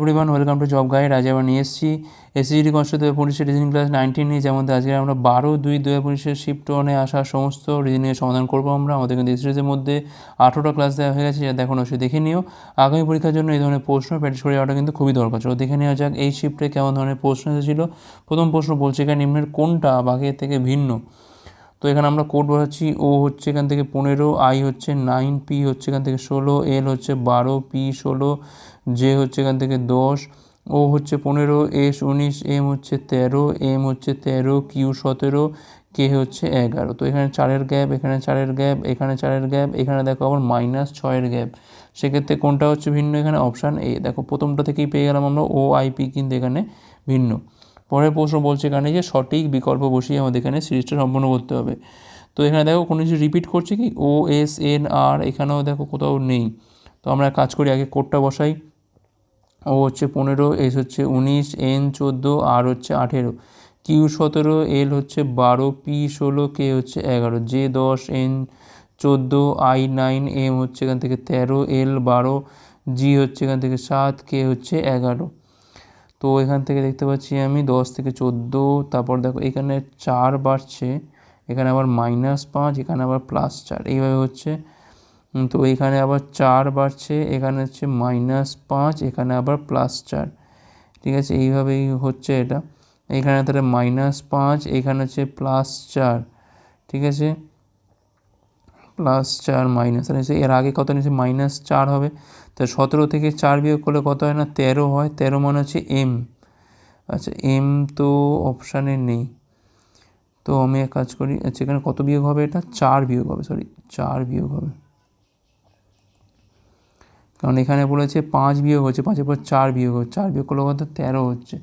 Everyone welcome to job guide আজ আমরা নিয়ে এসেছি এসিজিডি কনস্টেবল দু হাজার রিজনিং ক্লাস নাইনটিন নিয়ে যেমন আজকে আমরা বারো দুই দু হাজার পঁচিশের শিফট ওয়ানে আসা সমস্ত রিজনিংয়ের সমাধান করব আমরা। আমাদের কিন্তু এই সিরিজের মধ্যে আঠেরোটা ক্লাস দেওয়া হয়ে গেছে যা দেখুন অবশ্যই দেখে নিও। আগামী পরীক্ষার জন্য এই ধরনের প্রশ্ন প্র্যাকটিস করে যাওয়াটা কিন্তু খুবই দরকার। ছিল দেখে নেওয়া যাক এই শিফটে কেমন ধরনের প্রশ্ন এসেছিল। প্রথম প্রশ্ন বলছে এখানে নিম্নের কোনটা বাঘের থেকে ভিন্ন? তো এখানে আমরা কোড বসাচ্ছি ও হচ্ছে এখান থেকে পনেরো আই হচ্ছে নাইন পি হচ্ছে এখান থেকে ষোলো এল হচ্ছে বারো পি ষোলো জে হচ্ছে এখান থেকে দশ ও হচ্ছে পনেরো এস উনিশ এম হচ্ছে তেরো এম হচ্ছে তেরো কিউ সতেরো কে হচ্ছে এগারো। তো এখানে চারের গ্যাপ, এখানে চারের গ্যাপ, এখানে চারের গ্যাপ, এখানে দেখো আবার মাইনাস ছয়ের গ্যাপ। সেক্ষেত্রে কোনটা হচ্ছে ভিন্ন এখানে? অপশান এ দেখো প্রথমটা থেকেই পেয়ে গেলাম আমরা ও আইপি কিন্তু এখানে ভিন্ন। পরের প্রশ্ন বলছে এখানে যে সঠিক বিকল্প বসিয়ে আমাদের এখানে সিরিজটা সম্পন্ন করতে হবে। তো এখানে দেখো কোনো কিছু রিপিট করছে কি? ও এস এন আর এখানেও দেখো কোথাও নেই। তো আমরা কাজ করি, আগে কোডটা বসাই। ও হচ্ছে পনেরো, এস হচ্ছে উনিশ, এন চোদ্দ, আর হচ্ছে আঠেরো। কিউ সতেরো, এল হচ্ছে বারো, পি ষোলো, কে হচ্ছে এগারো। জে দশ, এন চোদ্দ, আই নাইন, এম হচ্ছে এখান থেকে তেরো, এল বারো, জি হচ্ছে এখান থেকে সাত, কে হচ্ছে এগারো। তো এখান থেকে দেখতে পাচ্ছি আমি দশ থেকে চোদ্দ, তারপর দেখো এখানে চার বাড়ছে, এখানে আবার মাইনাস পাঁচ, এখানে আবার প্লাস চার, এইভাবে হচ্ছে তো এখানে আবার চার বাড়ছে, এখানে হচ্ছে মাইনাস পাঁচ, এখানে আবার প্লাস চার। ঠিক আছে, এইভাবেই হচ্ছে এটা। এখানে তাহলে মাইনাস পাঁচ, এখানে হচ্ছে প্লাস চার। ঠিক আছে? প্লাস চার মাইনাস নিচে এর আগে কত নিচে মাইনাস চার হবে। তো সতেরো থেকে চার বিয়োগ করলে কত হয় না? তেরো হয়। তেরো মানে হচ্ছে এম আচ্ছা এম তো অপশানে নেই। তো আমি এক কাজ করি আচ্ছা এখানে কত বিয়োগ হবে এটা? চার বিয়োগ হবে সরি চার বিয়োগ হবে। কারণ এখানে বলেছে পাঁচ বিয়োগ হচ্ছে, পাঁচের পর চার বিয়োগ হচ্ছে, চার বিয়োগ করলে কত? তেরো হচ্ছে।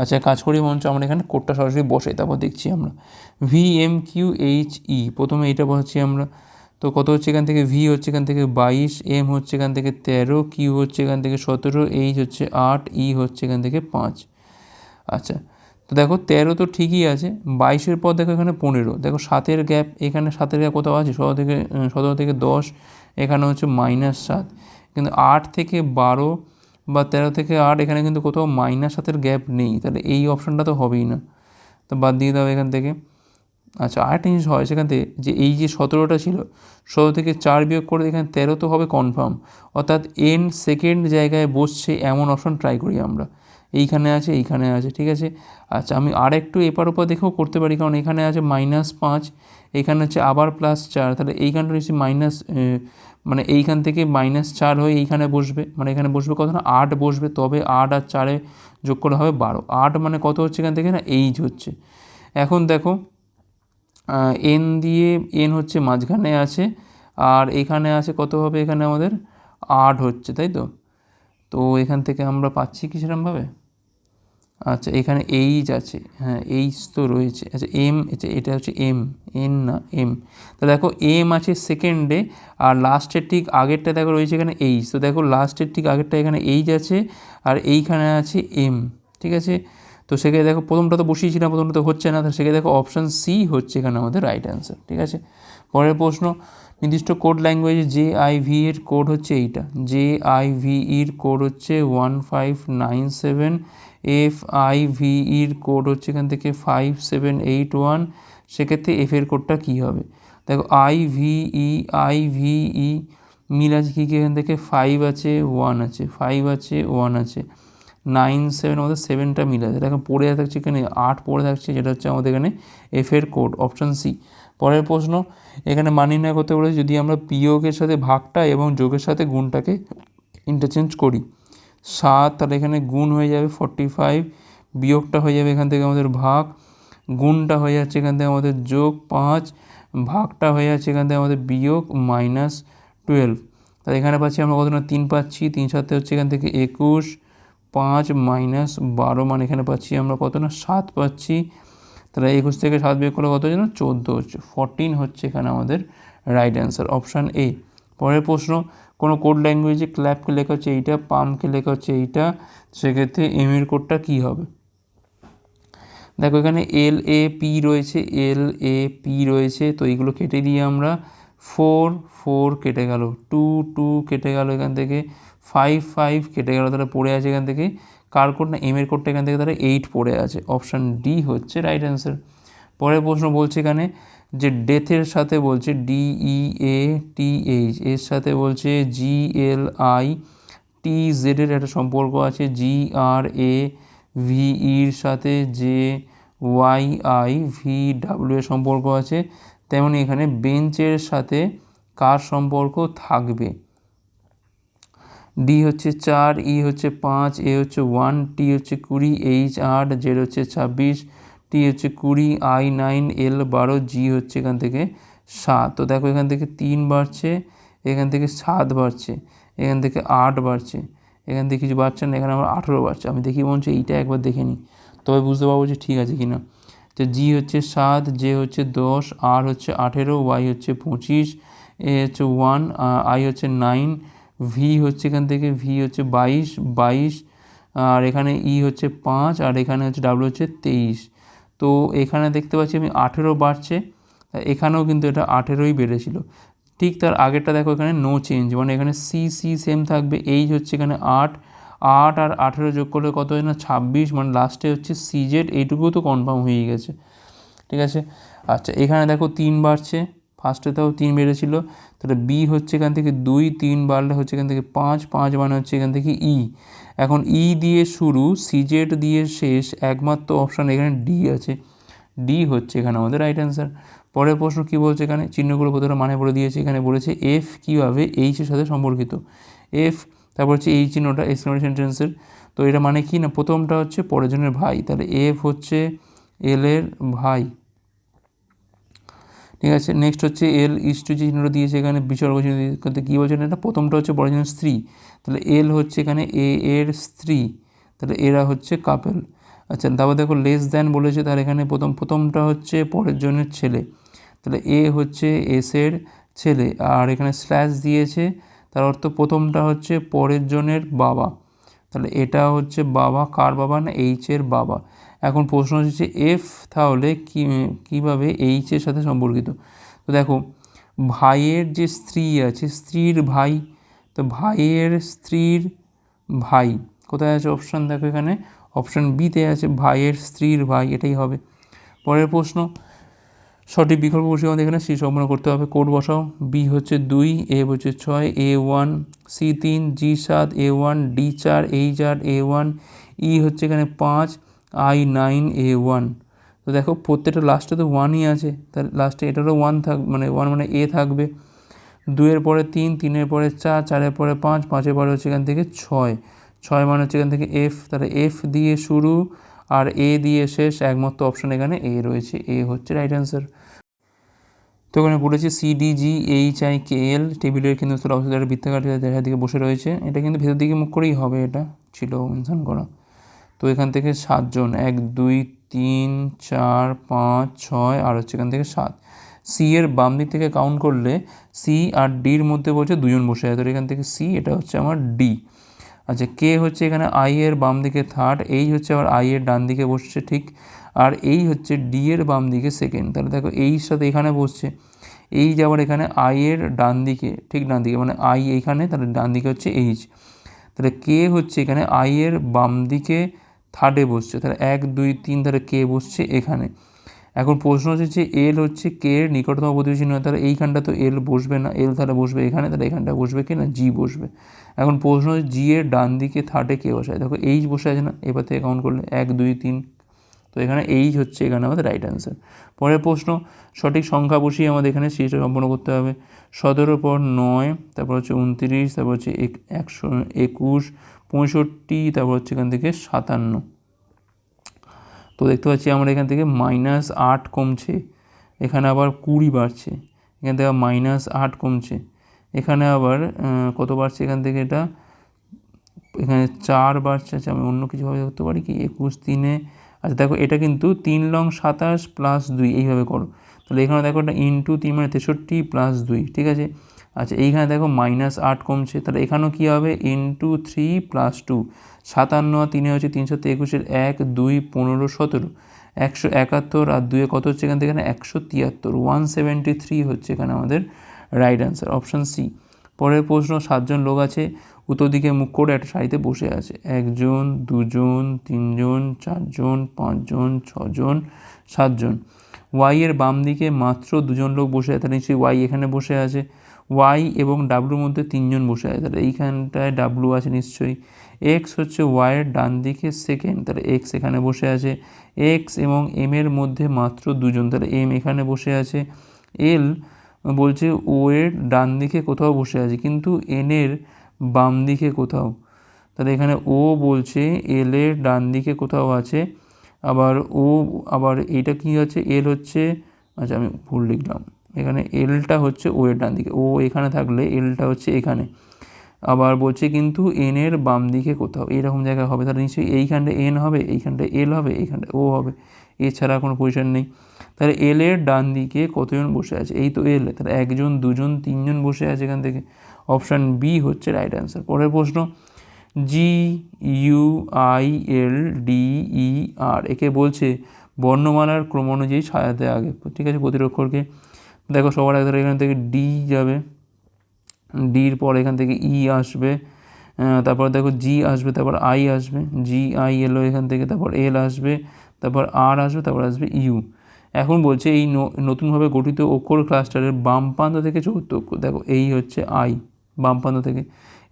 আচ্ছা কাজ করি মঞ্চ আমরা এখানে কোডটা সরাসরি বসাই, তারপর দেখছি আমরা। V M Q H E প্রথমে এইটা বসাচ্ছি আমরা। তো কত হচ্ছে এখান থেকে? ভি হচ্ছে এখান থেকে বাইশ এম হচ্ছে এখান থেকে তেরো কিউ হচ্ছে এখান থেকে সতেরো এইচ হচ্ছে আট ই হচ্ছে এখান থেকে পাঁচ। আচ্ছা তো দেখো তেরো তো ঠিকই আছে, বাইশের পর দেখো এখানে পনেরো। দেখো সাতের গ্যাপ এখানে সাতের গ্যাপ কোথাও আছে? সতেরো থেকে সতেরো থেকে দশ, এখানে হচ্ছে মাইনাস সাত। কিন্তু আট থেকে বারো বা তেরো থেকে আট এখানে কিন্তু কোথাও মাইনাস সাতের গ্যাপ নেই। তাহলে এই অপশানটা তো হবেই না। তো বাদ দিয়ে দাও এখান থেকে। আচ্ছা আরেকটা জিনিস হয় সেখান থেকে যে এই যে সতেরোটা ছিল, সতেরো থেকে চার বিয়োগ করে এখানে তেরো তো হবে কনফার্ম অর্থাৎ এন সেকেন্ড জায়গায় বসছে এমন অপশন ট্রাই করি আমরা। এইখানে আছে এইখানে আছে, ঠিক আছে? আচ্ছা আমি আর একটু এপার ওপার দেখেও করতে পারি, কারণ এখানে আছে মাইনাস পাঁচ, এখানে হচ্ছে আবার প্লাস চার, তাহলে এইখানটা হচ্ছে মাইনাস মানে এইখান থেকে মাইনাস চার হয়ে এইখানে বসবে মানে এখানে বসবে কত না? আট বসবে, তবে আট আর চারে যোগ করে হবে বারো। আট মানে কত হচ্ছে এখান থেকে না? এইচ হচ্ছে। এখন দেখো এন দিয়ে এন হচ্ছে মাঝখানে আছে, আর এখানে আছে কত হবে এখানে আমাদের? আট হচ্ছে, তাই তো? তো এখান থেকে আমরা পাচ্ছি কি সেরকমভাবে আচ্ছা এখানে এইচ আছে। হ্যাঁ এইচ তো রয়েছে। আচ্ছা এম আচ্ছা এটা হচ্ছে এম এন না এম তো দেখো এম আছে সেকেন্ডে আর লাস্টের ঠিক আগেরটা দেখো রয়েছে এখানে এইচ তো দেখো লাস্টের ঠিক আগেরটা এখানে এইচ আছে, আর এইখানে আছে এম ঠিক আছে? তো সেখানে দেখো, প্রথমটা তো বসিয়েছি না, প্রথমটা তো হচ্ছে না, তো সেখানে দেখো অপশান সি হচ্ছে এখানে আমাদের রাইট অ্যান্সার ঠিক আছে? পরের প্রশ্ন, নির্দিষ্ট কোড ল্যাঙ্গুয়েজে জে আই ভি এর কোড হচ্ছে এইটা। জে আই ভি ইর কোড হচ্ছে one five nine seven F I V ইর কোড হচ্ছে এখান থেকে ফাইভ সেভেন এইট ওয়ান সেক্ষেত্রে এফ এর কোডটা কী হবে? দেখো I V E I V E মিল আছে কী কী এখান থেকে? ফাইভ আছে ওয়ান আছে ফাইভ আছে ওয়ান আছে। নাইন সেভেন আমাদের সেভেনটা মিল আছে। দেখো, পড়ে থাকছে এখানে, আট পড়ে থাকছে, যেটা হচ্ছে আমাদের এখানে এফ এর কোড অপশান সি পরের প্রশ্ন, এখানে মানি না করতে বলেছে, যদি আমরা বিয়োগের সাথে ভাগটা এবং যোগের সাথে গুণটাকে ইন্টারচেঞ্জ করি সাত, তাহলে এখানে গুণ হয়ে যাবে ফর্টি ফাইভ বিয়োগটা হয়ে যাবে এখান থেকে আমাদের ভাগ, গুণটা হয়ে যাচ্ছে এখান থেকে আমাদের যোগ পাঁচ, ভাগটা হয়ে যাচ্ছে এখান থেকে আমাদের বিয়োগ মাইনাস টুয়েলভ তাহলে এখানে পাচ্ছি আমরা কত না, তিন পাচ্ছি, তিন সাথে হচ্ছে এখান থেকে একুশ, পাঁচ মাইনাস বারো মানে এখানে পাচ্ছি আমরা কত না, সাত পাচ্ছি। তাহলে একুশ থেকে সাত বিয়োগ করলে কত হচ্ছে না, চোদ্দ হচ্ছে। ফরটিন হচ্ছে এখানে আমাদের রাইট অ্যান্সার অপশান এ পরের প্রশ্ন কোনো কোড ল্যাঙ্গুয়েজে ক্ল্যাপকে লেখা হচ্ছে এইটা পামকে লেখা হচ্ছে এইটা, সেক্ষেত্রে এম এর কোডটা কী হবে? দেখো এখানে এল এ পি রয়েছে এল এ পি রয়েছে, তো এইগুলো কেটে দিয়ে আমরা ফোর ফোর কেটে গেল টু টু কেটে গেল এখান থেকে ফাইভ ফাইভ কেটে গেল, তাহলে পড়ে আছে এখান থেকে, কার কোড না এম এর কোডটা এখান থেকে তাহলে এইট পড়ে আছে অপশান ডি হচ্ছে রাইট অ্যান্সার পরের প্রশ্ন বলছে এখানে যে ডেথের সাথে বলছে ডিই এ টি এইচ এর সাথে বলছে জি এল আই টি জেডের একটা সম্পর্ক আছে জি আর এ ভিইর সাথে যে ওয়াই আই ভি ডাব্লিউ এর সম্পর্ক আছে, তেমনি এখানে বেঞ্চের সাথে কার সম্পর্ক থাকবে? ডি হচ্ছে চার ই হচ্ছে পাঁচ এ হচ্ছে ওয়ান টি হচ্ছে কুড়ি এইচ আট জেড হচ্ছে ছাব্বিশ টি হচ্ছে কুড়ি, আই নাইন, এল বারো, জি হচ্ছে এখান থেকে সাত। তো দেখো এখান থেকে তিন বাড়ছে, এখান থেকে সাত বাড়ছে, এখান থেকে আট বাড়ছে, এখান থেকে কিছু বাড়ছে না, এখানে আমার আঠেরো বাড়ছে। আমি দেখি মনে হচ্ছে এইটা একবার দেখে নিই। তবে বুঝতে পারব যে ঠিক আছে কি না তো জি হচ্ছে সাত, জে হচ্ছে দশ, আর হচ্ছে আঠেরো, ওয়াই হচ্ছে পঁচিশ, এ হচ্ছে ওয়ান আই হচ্ছে নাইন, ভি হচ্ছে এখান থেকে, ভি হচ্ছে বাইশ বাইশ, আর এখানে ই হচ্ছে পাঁচ, আর এখানে হচ্ছে ডাব্লিউ হচ্ছে তেইশ। তো এখানে দেখতে পাচ্ছি আমি আঠেরো বাড়ছে। এখানেও কিন্তু এটা আঠেরোই বেড়েছিল। ঠিক তার আগেরটা দেখো এখানে নো চেঞ্জ মানে এখানে সি সি সেম থাকবে। এইচ হচ্ছে এখানে আট আট আর আঠেরো যোগ করলে কত হয় না? ছাব্বিশ মানে লাস্টে হচ্ছে সিজেড এইটুকুও তো কনফার্ম হয়ে গেছে। ঠিক আছে? আচ্ছা এখানে দেখো তিন বাড়ছে। ফার্স্টেতেও তিন বেড়েছিল। তাহলে বি হচ্ছে এখান থেকে দুই, তিন বাড়লে হচ্ছে এখান থেকে পাঁচ পাঁচ মানে হচ্ছে এখান থেকে ই এখন ই দিয়ে শুরু সিজেড দিয়ে শেষ, একমাত্র অপশান এখানে ডি আছে। ডি হচ্ছে এখানে আমাদের রাইট অ্যান্সার পরের প্রশ্ন কী বলছে এখানে? চিহ্নগুলো প্রথমে মানে বলে দিয়েছে, এখানে বলেছে এফ কীভাবে এইচের সাথে সম্পর্কিত? এফ তারপর হচ্ছে এই চিহ্নটা এক্সক্লেমেশন সেন্টেন্সের তো এটা মানে কি না? প্রথমটা হচ্ছে পরের ভাই। তাহলে এফ হচ্ছে এল এর ভাই। ঠিক আছে? নেক্সট হচ্ছে এল ইস্টু যে চিহ্নটা দিয়েছে এখানে বিসর্গ চিহ্ন করতে কী বলছেন এটা? প্রথমটা হচ্ছে পরের স্ত্রী। তাহলে এল হচ্ছে এখানে এ এর স্ত্রী। তাহলে এরা হচ্ছে কাপেল আচ্ছা তারপর দেখো লেস দ্যান বলেছে, তাহলে এখানে প্রথম, প্রথমটা হচ্ছে পরের জনের ছেলে। তাহলে এ হচ্ছে এসের ছেলে। আর এখানে স্ল্যাশ দিয়েছে, তার অর্থ প্রথমটা হচ্ছে পরের জনের বাবা। তাহলে এটা হচ্ছে বাবা, কার বাবা না এইচের বাবা। এখন প্রশ্ন হচ্ছে এফ তাহলে কী, কীভাবে এইচের সাথে সম্পর্কিত? তো দেখো, ভাইয়ের যে স্ত্রী আছে, স্ত্রীর ভাই, তো ভাইয়ের স্ত্রীর ভাই, কোথায় আছে অপশান দেখো এখানে অপশান বিতে আছে ভাইয়ের স্ত্রীর ভাই, এটাই হবে। পরের প্রশ্ন, সঠিক বিকল্প বসে আমাদের এখানে সি সম্পন্ন করতে হবে। কোড বসাও। বি হচ্ছে দুই এ হচ্ছে ছয় এ ওয়ান সি তিন জি সাত এ ওয়ান ডি চার এইচ আট এ ওয়ান ই হচ্ছে এখানে পাঁচ আই নাইন এ ওয়ান তো দেখো, প্রত্যেকটা লাস্টে তো ওয়ানই আছে। তার লাস্টে এটারও ওয়ান থাক মানে ওয়ান মানে এ থাকবে। দুয়ের পরে তিন, তিনের পরে চার, চারের পরে পাঁচ, পাঁচের পরে হচ্ছে এখান থেকে ছয়। ছয় মানে হচ্ছে এখান থেকে এফ তাহলে এফ দিয়ে শুরু আর এ দিয়ে শেষ, একমাত্র অপশন এখানে এ রয়েছে। এ হচ্ছে রাইট অ্যান্সার তো এখানে বলেছে CDG H I K L টেবিলের কিন্তু অবস্থা বৃত্তাকার দিকে বসে রয়েছে। এটা কিন্তু ভেতর দিকে মুখ করেই হবে, এটা ছিল মেনশন করা। তো এখান থেকে সাতজন, এক, দুই, তিন, চার, পাঁচ, ছয়, আর হচ্ছে এখান থেকে সাত। সি এর বাম দিক থেকে কাউন্ট করলে সি আর ডির মধ্যে বলছে দুজন বসে আছে। তো এখান থেকে সি এটা হচ্ছে আমার ডি আচ্ছা কে হচ্ছে এখানে আই এর বাম দিকে থার্ড এই হচ্ছে আবার আই এর ডান দিকে বসছে ঠিক, আর এই হচ্ছে ডি এর বাম দিকে সেকেন্ড তাহলে দেখো এই সাথে এখানে বসছে, এই যে আবার এখানে আই এর ডান দিকে, ঠিক ডান দিকে মানে আই এইখানে, তাহলে ডান দিকে হচ্ছে এইচ তাহলে কে হচ্ছে এখানে আই এর বাম দিকে থার্ডে বসছে, তাহলে এক, দুই, তিন, তাহলে কে বসছে? এখানে। এখন প্রশ্ন হচ্ছে যে এল হচ্ছে কে এর নিকটতম প্রতিবেশী নয়, তাহলে এইখানটা তো এল বসবে না। এল তাহলে বসবে এখানে, তাহলে এখানটা বসবে কি না? জি বসবে। এখন প্রশ্ন হচ্ছে জি এর ডান দিকে থার্ডে কে বসায়? দেখো এইচ বসে আছে না, এবার থেকে কাউন্ট করলে এক, দুই, তিন। তো এখানে এইচ হচ্ছে এখানে আমাদের রাইট অ্যান্সার পরের প্রশ্ন, সঠিক সংখ্যা বসিয়ে আমাদের এখানে সিরিজটা সম্পন্ন করতে হবে। সতেরো পর নয়, তারপর হচ্ছে উনত্রিশ, তারপর হচ্ছে একশো একুশ পঁয়ষট্টি, তারপর হচ্ছে এখান থেকে সাতান্ন। তো দেখতে পাচ্ছি আমরা এখান থেকে মাইনাস আট কমছে, এখানে আবার কুড়ি বাড়ছে, এখান থেকে মাইনাস আট কমছে, এখানে আবার কত বাড়ছে এখান থেকে এটা? এখানে চার বাড়ছে আচ্ছা আমি অন্য কিছুভাবে করতে পারি কি? একুশ তিনে আচ্ছা দেখো এটা কিন্তু তিন লং সাতাশ প্লাস দুই, এইভাবে করো। তাহলে এখানে দেখো এটা ইন্টু তিন মানে তেষট্টি প্লাস দুই, ঠিক আছে? আচ্ছা এইখানে দেখো মাইনাস আট কমছে, তাহলে এখানেও কী হবে? ইন্টু থ্রি প্লাস টু সাতান্ন আর তিনে হচ্ছে তিনশো একুশের এক, দুই, পনেরো, সতেরো। একশো একাত্তর আর দুয়ে কত হচ্ছে এখান থেকে? এখানে একশো তিয়াত্তর ওয়ান সেভেন্টি থ্রি হচ্ছে এখানে আমাদের রাইট অ্যান্সার অপশান সি পরের প্রশ্ন, সাতজন লোক আছে, উত্তর দিকে মুখ করে একটা সারিতে বসে আছে। একজন, দুজন, তিনজন, চারজন, পাঁচজন, ছজন, সাতজন। ওয়াই এর বাম দিকে মাত্র দুজন লোক বসে আছে, তাহলে নিশ্চয়ই ওয়াই এখানে বসে আছে। ওয়াই এবং ডাব্লুর মধ্যে তিনজন বসে আছে। তাহলে এইখানটায় ডাব্লু আছে নিশ্চয়ই। এক্স হচ্ছে ওয়াইয়ের ডান দিকে সেকেন্ড। তাহলে এক্স এখানে বসে আছে। এক্স এবং এম এর মধ্যে মাত্র দুজন। তাহলে এম এখানে বসে আছে। এল বলছে ও এর ডান দিকে কোথাও বসে আছে, কিন্তু এন এর বাম দিকে কোথাও। তাহলে এখানে ও বলছে এল এর ডান দিকে কোথাও আছে। আবার ও, আবার এইটা কি হচ্ছে এল হচ্ছে আচ্ছা আমি ভুল লিখলাম। এখানে এলটা হচ্ছে ও এর ডান দিকে ও এখানে থাকলে এলটা হচ্ছে এখানে। আবার বলছে কিন্তু এন এর বাম দিকে কোথাও। এরকম জায়গায় হবে। তাহলে নিশ্চয়ই এইখানটা এন হবে, এইখানটা এল হবে, এইখানটা ও হবে। এছাড়া কোনো পজিশন নেই। তাহলে এল এর ডান দিকে কতজন বসে আছে? এই তো এল তাহলে একজন, দুজন, তিনজন বসে আছে এখান থেকে। অপশান বি হচ্ছে রাইট অ্যান্সার পরের প্রশ্ন G U I L D E R একে বলছে বর্ণমালার ক্রম অনুযায়ী সাজাতে আগে। ঠিক আছে প্রতিরক্ষরকে দেখো সবার ধরো এখান থেকে ডি যাবে। ডির পর এখান থেকে ই আসবে। তারপর দেখো জি আসবে, তারপর আই আসবে। জি আই এলো এখান থেকে, তারপর এল আসবে, তারপর আর আসবে, তারপর আসবে ইউ এখন বলছে এই নতুনভাবে গঠিত অক্ষর ক্লাস্টারের বাম প্রান্ত থেকে চতুর্থ অক্ষর। দেখো এই হচ্ছে আই বাম প্রান্ত থেকে।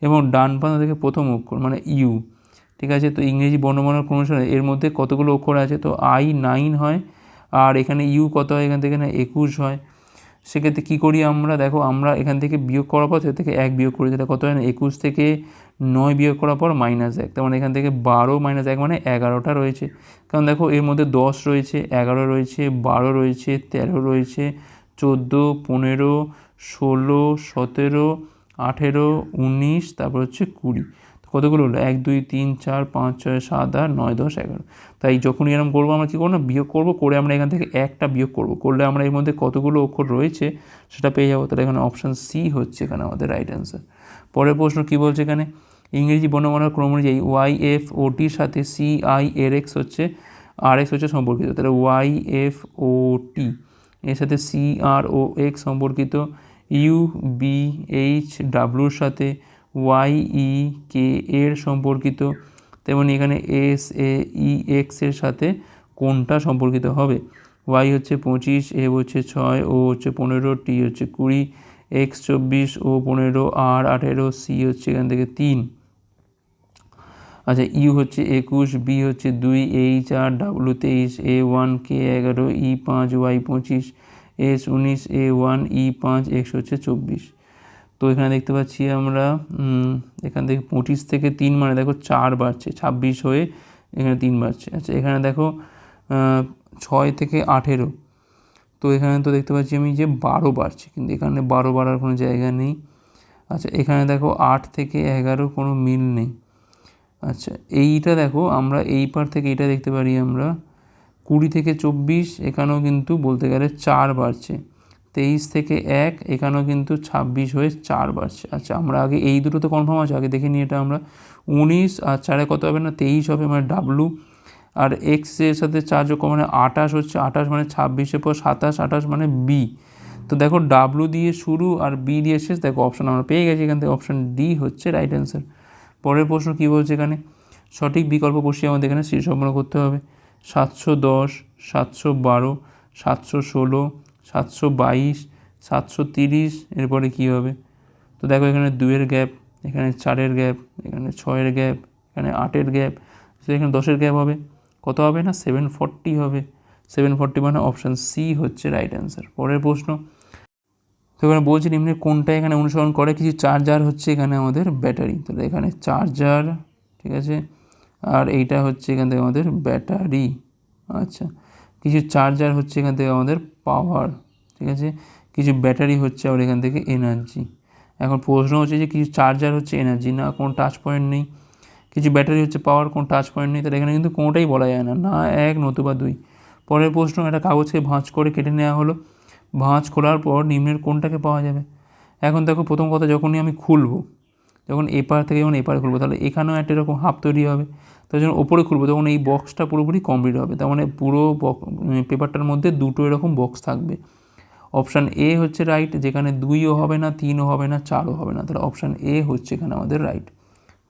এবং ডান প্রান্ত থেকে প্রথম অক্ষর মানে ইউ ঠিক আছে, তো ইংরেজি বর্ণমালার ক্রমানুসারে এর মধ্যে কতগুলো অক্ষর আছে? তো আই নাইন হয়, আর এখানে ইউ কত হয়? এখান থেকে না একুশ হয়। সেক্ষেত্রে কী করি আমরা? দেখো, আমরা এখান থেকে বিয়োগ করার পর সেটা থেকে এক বিয়োগ করি যেটা কত হয় একুশ থেকে নয় বিয়োগ করার পর মাইনাস এক। তার মানে এখান থেকে বারো মাইনাস এক মানে এগারোটা রয়েছে। কারণ দেখো, এর মধ্যে দশ রয়েছে, এগারো রয়েছে, বারো রয়েছে, তেরো রয়েছে, চোদ্দ, পনেরো, ষোলো, সতেরো, আঠেরো, উনিশ, তারপর হচ্ছে কুড়ি। কতগুলো হলো? এক, দুই, তিন, চার, পাঁচ, ছয়, সাত, আট, নয়, দশ, এগারো। তাই যখনই এরকম করব আমরা কী করব না? বিয়োগ করব, করে আমরা এখান থেকে একটা বিয়োগ করব। করলে আমরা এর মধ্যে কতগুলো অক্ষর রয়েছে সেটা পেয়ে যাব। তাহলে এখানে অপশান সি হচ্ছে এখানে আমাদের রাইট অ্যান্সার পরের প্রশ্ন কী বলছে এখানে? ইংরেজি বর্ণমালার ক্রম অনুযায়ী ওয়াই এফ ওটির সাথে সি আই এর এক্স হচ্ছে আর এক্স হচ্ছে সম্পর্কিত। তাহলে ওয়াই এফ ও টি এর সাথে সি আর ও এক্স সম্পর্কিত। ইউ বি এইচ ডাব্লুর সাথে ওয়াই ই কে এর সম্পর্কিত, তেমনি এখানে এস এ ই এক্সের সাথে কোনটা সম্পর্কিত হবে? ওয়াই হচ্ছে পঁচিশ এ হচ্ছে ছয় ও হচ্ছে পনেরো টি হচ্ছে কুড়ি এক্স চব্বিশ ও পনেরো আর আঠেরো সি হচ্ছে এখান থেকে তিন। আচ্ছা ইউ হচ্ছে একুশ বি হচ্ছে দুই এইচ আর ডাব্লু তেইশ এ ওয়ান কে এগারো ই পাঁচ ওয়াই পঁচিশ এস উনিশ এ ওয়ান ই পাঁচ এক্স হচ্ছে চব্বিশ। তো এখানে দেখতে পাচ্ছি আমরা এখান থেকে পঁচিশ থেকে তিন মানে দেখো চার বাড়ছে, ছাব্বিশ হয়ে এখানে তিন বাড়ছে। আচ্ছা এখানে দেখো ছয় থেকে আঠেরো। তো এখানে তো দেখতে পাচ্ছি আমি যে বারো বাড়ছে, কিন্তু এখানে বারো বাড়ার কোনো জায়গা নেই। আচ্ছা এখানে দেখো আট থেকে এগারো কোনো মিল নেই। আচ্ছা এইটা দেখো, আমরা এই পার থেকে এইটা দেখতে পারি আমরা, কুড়ি থেকে চব্বিশ, এখানেও কিন্তু বলতে গেলে চার বাড়ছে। তেইশ থেকে এক, এখানেও কিন্তু ছাব্বিশ হয়ে চার বাড়ছে। আচ্ছা আমরা আগে এই দুটো তো কনফার্ম আছে, আগে দেখে নিই এটা আমরা। উনিশ আর চারে কত হবে না? তেইশ হবে মানে ডাব্লু আর এক্সের সাথে চার যোগ মানে আঠাশ হচ্ছে, আঠাশ মানে ছাব্বিশের পর সাতাশ, আঠাশ মানে বি তো দেখো ডাব্লু দিয়ে শুরু আর বি দিয়ে শেষ, দেখো অপশান আমরা পেয়ে গেছি এখান থেকে অপশান ডি হচ্ছে রাইট অ্যান্সার পরের প্রশ্ন কী বলছে এখানে? সঠিক বিকল্প বসিয়ে আমাদের এখানে শীর্ষ করতে হবে। সাতশো দশ, সাতশো বারো, সাতশো ষোলো সাতশো বাইশ, সাতশো তিরিশ, এরপরে কী হবে? তো দেখো এখানে দুয়ের গ্যাপ, এখানে চারের গ্যাপ, এখানে ছয়ের গ্যাপ, এখানে আটের গ্যাপ, তো এখানে দশের গ্যাপ হবে। কত হবে না? সেভেন ফর্টি হবে। সেভেন ফর্টি মানে অপশান সি হচ্ছে রাইট অ্যান্সার পরের প্রশ্ন, তো এখানে বলছি নিম্নে কোনটা এখানে অনুসরণ করে? কিছু চার্জার হচ্ছে এখানে আমাদের ব্যাটারি তাহলে এখানে চার্জার ঠিক আছে? আর এইটা হচ্ছে এখান থেকে আমাদের ব্যাটারি আচ্ছা কিছু চার্জার হচ্ছে এখান থেকে আমাদের পাওয়ার ঠিক আছে? কিছু ব্যাটারি হচ্ছে আবার এখান থেকে এনার্জি এখন প্রশ্ন হচ্ছে যে কিছু চার্জার হচ্ছে এনার্জি না কোনো টাচ পয়েন্ট নেই। কিছু ব্যাটারি হচ্ছে পাওয়ার কোনো টাচ পয়েন্ট নেই, তাহলে এখানে কিন্তু কোনোটাই বলা যায় না। না এক, নতুবা দুই। পরের প্রশ্ন একটা কাগজকে ভাঁজ করে কেটে নেওয়া হলো। ভাঁজ খোলার পর নিম্নের কোনটাকে পাওয়া যাবে? এখন দেখো প্রথম কথা, যখনই আমি খুলবো যখন এপার থেকে যখন এপারে খুলবো, তাহলে এখানেও একটা এরকম হাফ তৈরি হবে। তো যখন ওপরে খুলবো তখন এই বক্সটা পুরোপুরি কমপ্লিট হবে, তার মানে পুরো পেপারটার মধ্যে দুটো এরকম বক্স থাকবে। অপশান এ হচ্ছে রাইট যেখানে দুইও হবে না, তিনও হবে না, চারও হবে না, তাহলে অপশান এ হচ্ছে এখানে আমাদের রাইট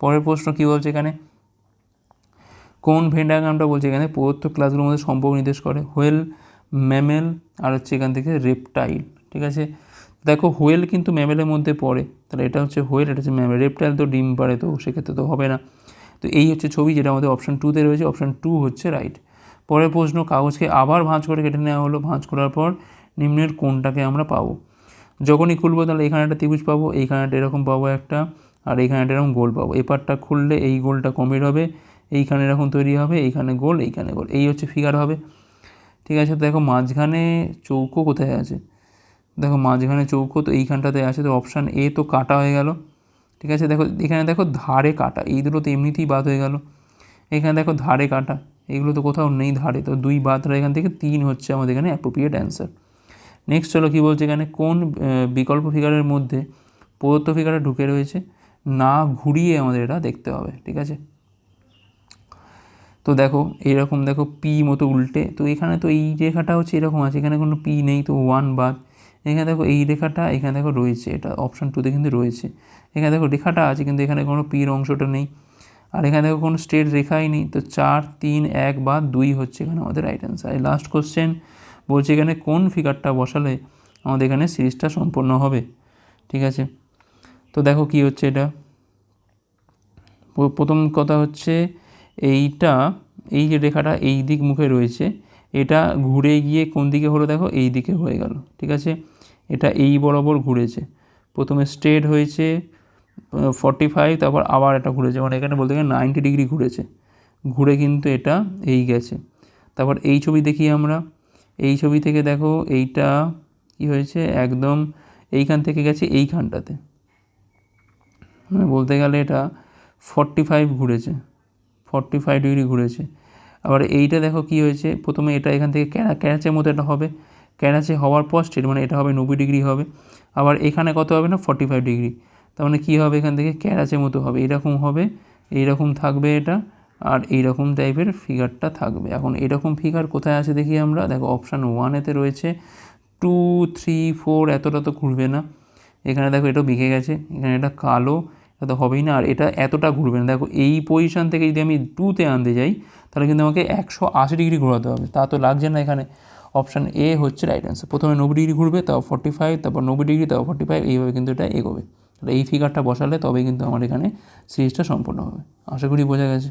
পরের প্রশ্ন কী বলছে এখানে? কোন ভেন ডায়াগ্রামটা বলছে এখানে? প্রদত্ত ক্লাসগুলোর মধ্যে সম্পর্ক নির্দেশ করে। হোয়েল ম্যামেল আর হচ্ছে এখান থেকে রেপটাইল ঠিক আছে? দেখো হোয়েল কিন্তু ম্যামেলের মধ্যে পড়ে। তাহলে এটা হচ্ছে হোয়েল এটা হচ্ছে ম্যামেল রেপটাইল তো ডিম পারে, তো সেক্ষেত্রে তো হবে না। তো এই হচ্ছে ছবি যেটা আমাদের অপশান টুতে রয়েছে অপশান টু হচ্ছে রাইট পরের প্রশ্ন, কাগজকে আবার ভাঁজ করে কেটে নেওয়া হলো। ভাঁজ করার পর নিম্নের কোনটাকে আমরা পাবো? যখনই খুলবো তাহলে এখানে একটা ত্রিভুজ পাবো এইখানে একটা এরকম পাবো একটা, আর এইখানে একটা এরকম গোল পাবো। এপারটা খুললে এই গোলটা কমপ্লিট হবে, এইখানে এরকম তৈরি হবে, এইখানে গোল এইখানে গোল। এই হচ্ছে ফিগার হবে। ঠিক আছে, দেখো মাঝখানে চৌকো কোথায় আছে? দেখো মাঝখানে চৌকো, তো এইখানটাতে আছে, তো অপশান এ তো কাটা হয়ে গেল। ঠিক আছে, দেখো, এখানে দেখো ধারে কাটা, এই দুটো তো এমনিতেই বাদ হয়ে গেল। এখানে দেখো ধারে কাটা, এগুলো তো কোথাও নেই ধারে, তো দুই বাদ রয়ে এখান থেকে তিন হচ্ছে আমাদের এখানে অ্যাপ্রোপ্রিয়েট অ্যান্সার নেক্সট চলো কী বলছে এখানে, কোন বিকল্প ফিগারের মধ্যে প্রদত্ত ফিগারে ঢুকে রয়েছে, না ঘুরিয়ে আমাদের এটা দেখতে হবে, ঠিক আছে? তো দেখো এইরকম দেখো পি মতো উল্টে, তো এখানে তো এই রেখাটা হচ্ছে এরকম আছে, এখানে কোনো পি নেই, তো ওয়ান বাদ। এখানে দেখো এই রেখাটা, এখানে দেখো রয়েছে, এটা অপশান টুতে কিন্তু রয়েছে। এখানে দেখো রেখাটা আছে, কিন্তু এখানে কোনো পির অংশটা নেই। আর এখানে দেখো কোনো স্টেট রেখাই নেই। তো চার, তিন, এক বা দুই হচ্ছে এখানে আমাদের রাইট অ্যান্সার লাস্ট কোশ্চেন বলছে এখানে কোন ফিগারটা বসালে আমাদের এখানে সিরিজটা সম্পূর্ণ হবে? ঠিক আছে? তো দেখো কি হচ্ছে এটা। প্রথম কথা হচ্ছে এইটা, এই যে রেখাটা এই দিক মুখে রয়েছে এটা ঘুরে গিয়ে কোন দিকে হলো দেখো? এই দিকে হয়ে গেল, ঠিক আছে? এটা এই বরাবর ঘুরেছে। প্রথমে স্ট্রেট হয়েছে ফর্টি ফাইভ তারপর আবার এটা ঘুরেছে। মানে এখানে বলতে গেলে নাইনটি ডিগ্রি ঘুরেছে। ঘুরে কিন্তু এটা এই গেছে। তারপর এই ছবি দেখি আমরা। এই ছবি থেকে দেখো, এইটা কি হয়েছে? একদম এইখান থেকে গেছে এইখানটাতে। মানে বলতে গেলে এটা ফর্টি ফাইভ ঘুরেছে। ফর্টি ফাইভ ডিগ্রি ঘুরেছে। আবার এইটা দেখো কি হয়েছে? প্রথমে এটা এখান থেকে ক্যারা ক্যারাচের মতো এটা হবে। ক্যারাচে হওয়ার পর স্ট্রেট মানে এটা হবে নব্বই ডিগ্রি হবে। আবার এখানে কত হবে না? Forty five degree. তার মানে কী হবে এখান থেকে? ক্যারাচের মতো হবে। এরকম হবে, এইরকম থাকবে এটা, আর এইরকম টাইপের ফিগারটা থাকবে। এখন এরকম ফিগার কোথায় আছে দেখি আমরা? দেখো অপশান ওয়ানেতে রয়েছে। টু থ্রি ফোর এতটা তো ঘুরবে না। এখানে দেখো এটা বিকে গেছে। এখানে এটা কালো, এটা তো হবেই না। আর এটা এতটা ঘুরবে না। দেখো এই পজিশন থেকে যদি আমি টুতে আনতে যাই তাহলে কিন্তু আমাকে একশো আশি ডিগ্রি ঘোরাতে হবে। তা তো লাগছে না এখানে। অপশান এ হচ্ছে রাইট অ্যান্সার প্রথমে নব্বই ডিগ্রি ঘুরবে, তাও ফর্টি ফাইভ তারপর নব্বই ডিগ্রি, তাও ফর্টি ফাইভ এইভাবে কিন্তু এটা এগোবে। তাহলে এই ফিগারটা বসালে তবেই কিন্তু আমার এখানে সিরিজটা সম্পূর্ণ হবে। আশা করি বোঝা গেছে।